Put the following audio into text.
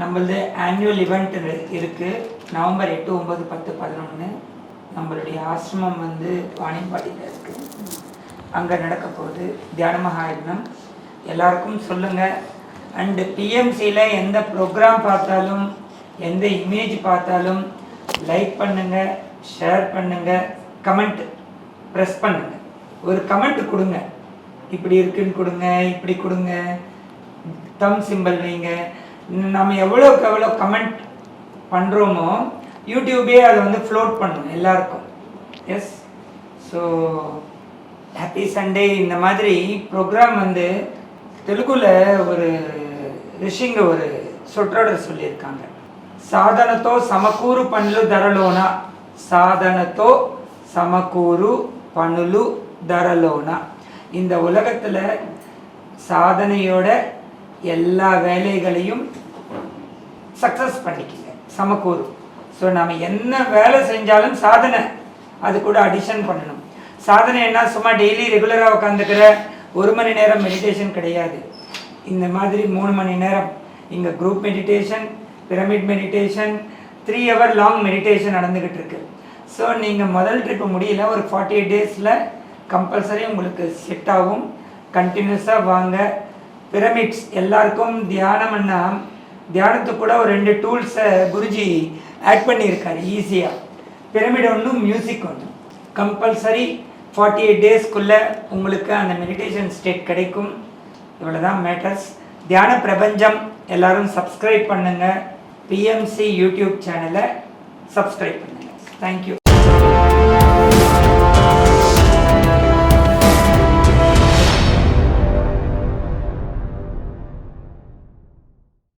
நம்மளது annual event இருக்குது November எட்டு ஒம்பது பத்து பதினொன்று நம்மளுடைய ஆசிரமம் வந்து வாணியம்பாடியில் இருக்குது அங்கே நடக்க போகுது தியான மகாயக்னம் எல்லாருக்கும் சொல்லுங்கள் அண்டு பிஎம்சியில் எந்த ப்ரோக்ராம் பார்த்தாலும் எந்த இமேஜ் பார்த்தாலும் லைக் பண்ணுங்கள் ஷேர் பண்ணுங்கள் கமெண்ட் ப்ரெஸ் பண்ணுங்கள் ஒரு கமெண்ட் கொடுங்க. இப்படி இருக்குன்னு கொடுங்க இப்படி கொடுங்க தம் சிம்பிள் வைங்க நம்ம எவ்வளோக்கு எவ்வளோ கமெண்ட் பண்ணுறோமோ யூடியூபே அதை வந்து ஃப்ளோட் பண்ணும் எல்லாருக்கும் எஸ் ஸோ ஹாப்பி சண்டே இந்த மாதிரி ப்ரோக்ராம் வந்து தெலுங்குல ஒரு ரிஷிங்க ஒரு சொற்றொடர் சொல்லியிருக்காங்க సాధనతో సమకూరు పనులు ధరలోన சாதனத்தோ சமக்கூறு பணுலு தரலோன இந்த உலகத்தில் சாதனையோட எல்லா வேலைகளையும் சக்ஸஸ் பண்ணிக்கங்க. சமக்கூறு. ஸோ நம்ம என்ன வேலை செஞ்சாலும் சாதனை. அது கூட அடிஷன் பண்ணணும். சாதனை என்ன? சும்மா டெய்லி ரெகுலராக உட்காந்துக்கிற ஒரு மணி நேரம் மெடிடேஷன் கிடையாது. இந்த மாதிரி மூணு மணி நேரம். இங்கே group meditation pyramid meditation three hour long meditation நடந்துக்கிட்டு இருக்கு. ஸோ நீங்கள் முதல் ட்ரிப்பு முடியல ஒரு ஃபார்ட்டி எயிட் டேஸில் கம்பல்சரி உங்களுக்கு செட் ஆகும். கண்டினியூஸாக வாங்க. பிரமிட்ஸ் எல்லாருக்கும் தியானம்னா தியானத்துக்கு கூட ஒரு ரெண்டு டூல்ஸை குருஜி ஆட் பண்ணியிருக்காரு ஈஸியாக பிரமிட் ஒன்றும் மியூசிக் ஒன்று. கம்பல்சரி ஃபார்ட்டி எயிட் டேஸ்க்குள்ளே உங்களுக்கு அந்த மெடிடேஷன் ஸ்டேட் கிடைக்கும். இவ்வளோதான் மேட்டர்ஸ் தியான பிரபஞ்சம் எல்லாரும் சப்ஸ்கிரைப் பண்ணுங்கள் பிஎம்சி யூடியூப் சேனலை சப்ஸ்கிரைப் பண்ணுங்கள் தேங்க்யூ